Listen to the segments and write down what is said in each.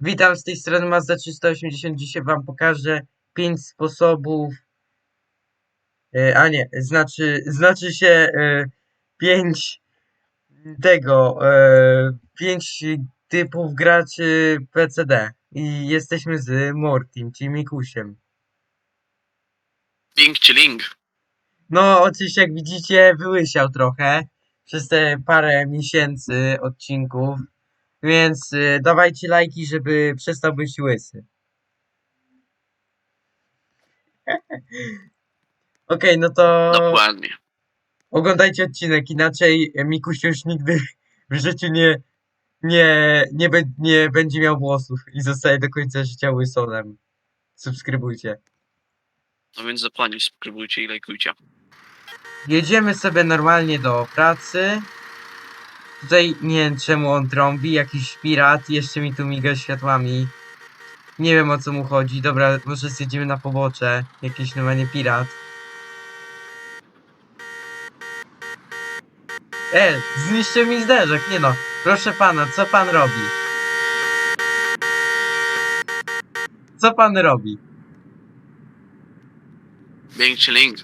Witam z tej strony Mazda 380. Dzisiaj Wam pokażę 5 sposobów. E, a nie, znaczy, znaczy się 5 tego, 5 typów graczy PCD. I jesteśmy z Mortim, czyli Mikusiem. Link czy link? No, oczywiście, jak widzicie, wyłysiał trochę przez te parę miesięcy odcinków. Więc y, dawajcie lajki, żeby przestał być łysy. Okej, no to Dokładnie. oglądajcie odcinek, inaczej Mikuś już nigdy w życiu nie, nie, nie, be, nie będzie miał włosów i zostaje do końca życia łysonem. Subskrybujcie. No więc dokładnie subskrybujcie i lajkujcie. Jedziemy sobie normalnie do pracy. Tutaj nie wiem czemu on trąbi, jakiś pirat, jeszcze mi tu miga światłami. Nie wiem o co mu chodzi. Dobra, może zjedziemy na pobocze. Jakiś normalnie pirat. E, zniszczył mi zderzak, nie no. Proszę pana, co pan robi? Co pan robi? Link czy link?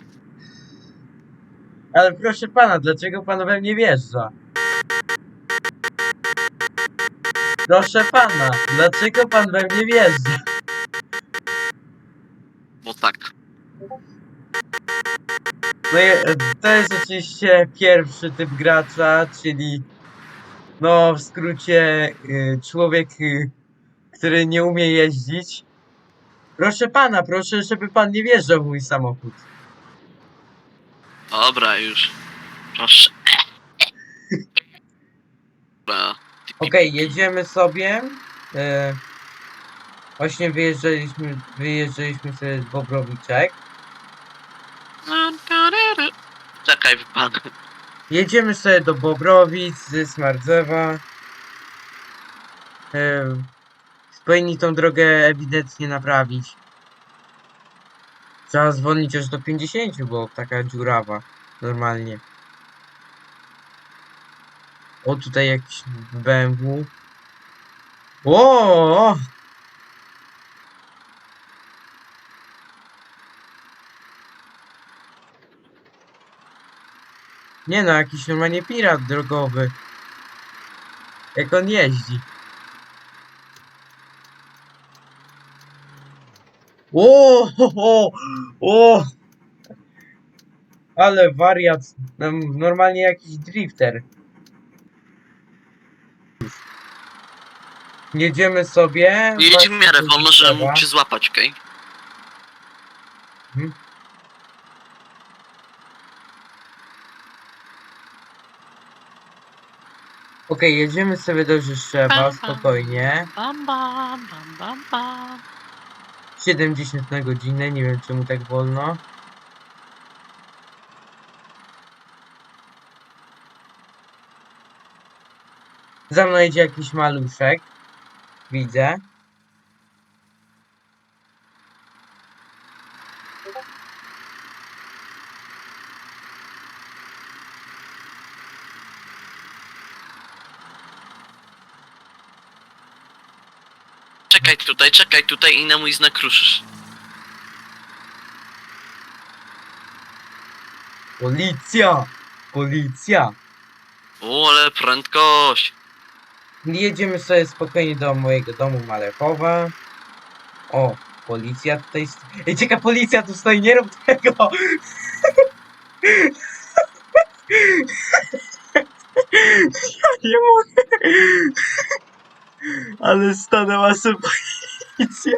Ale proszę pana, dlaczego pan we mnie wjeżdża? Proszę pana, dlaczego pan we mnie wjeżdża? Bo tak. No i e, to jest oczywiście pierwszy typ gracza, czyli no w skrócie y, człowiek, y, który nie umie jeździć. Proszę pana, proszę, żeby pan nie wjeżdżał w mój samochód. Dobra, już. Proszę. Dobra. Okej, jedziemy sobie. E, właśnie wyjeżdżaliśmy, wyjeżdżaliśmy sobie z Bobrowiczek. Czekaj, wypadł. Jedziemy sobie do Bobrowic z Smardzewa. E, powinni tą drogę ewidentnie naprawić. Trzeba zwolnić aż do 50, bo taka dziurawa. Normalnie. O, tutaj jakiś BMW. O! Nie no, jakiś normalnie pirat drogowy. Jak on jeździ. O, ho, ho, o! Ale wariat. Normalnie jakiś drifter. Jedziemy sobie. Jedź w miarę wolno, żeby trzeba. mógł cię złapać, okej? Okej, jedziemy sobie do Rzeszowa, Pam, pam. spokojnie. Bam, bam, bam, bam, bam. 70 na godzinę, nie wiem czemu tak wolno. Za mną jedzie jakiś maluszek. Widzę. Czekaj tutaj, czekaj tutaj i na mój znak ruszysz. Policja! Policja! O, ale prędkość. Jedziemy sobie spokojnie do mojego domu Malechowa. O, policja tutaj st- Ej, czeka, policja tu stoi, nie rób tego! Ja nie mogę! Ale stanęła sobie policja!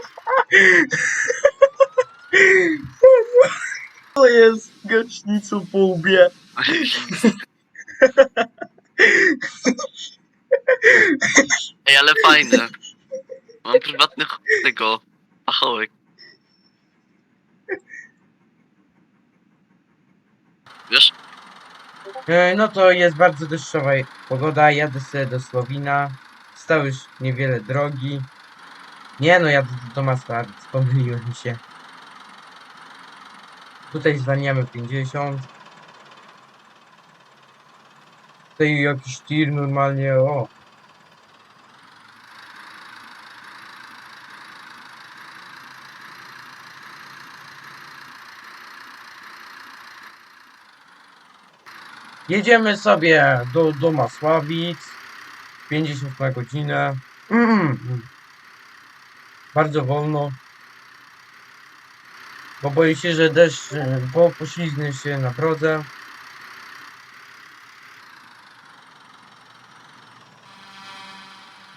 To jest gaśnicą po łbie ale fajne. Mam prywatny ch- tego pachołek. Wiesz? No to jest bardzo deszczowa pogoda, jadę sobie do Słowina. Stało już niewiele drogi. Nie no, jadę do Tomasa, pomyliłem się. Tutaj zwalniamy 50. Tutaj jakiś tir normalnie, o. Jedziemy sobie do, do Masławic. 50 na godzinę. Mm. Bardzo wolno. Bo boję się, że deszcz y, po, poślizgnę się na drodze.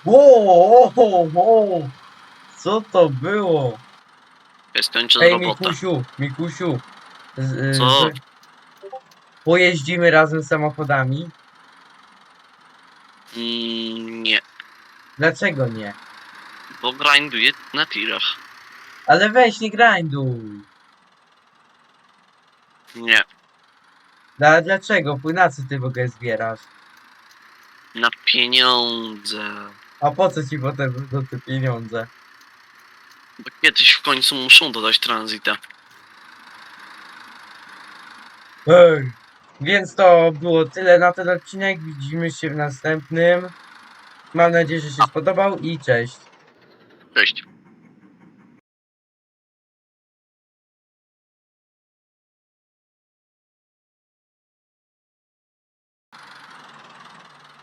Wow, wow, wow. Co to było? Jest Ej, robota. Mikusiu, Mikusiu. Z, y, Co? z, pojeździmy razem samochodami. Mm, nie, Dlaczego nie? bo grinduję na tirach. Ale weź, nie grinduj. Nie, No, ale dlaczego? Na co ty w ogóle zbierasz? na pieniądze. A po co ci potem będą te pieniądze? Bo kiedyś w końcu muszą dodać tranzyta. Ej. Więc to było tyle na ten odcinek. Widzimy się w następnym. Mam nadzieję, że się spodobał i cześć. Cześć.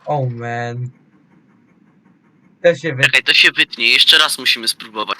Oh man. To się wy... Czekaj, to się wytnie. Jeszcze raz musimy spróbować.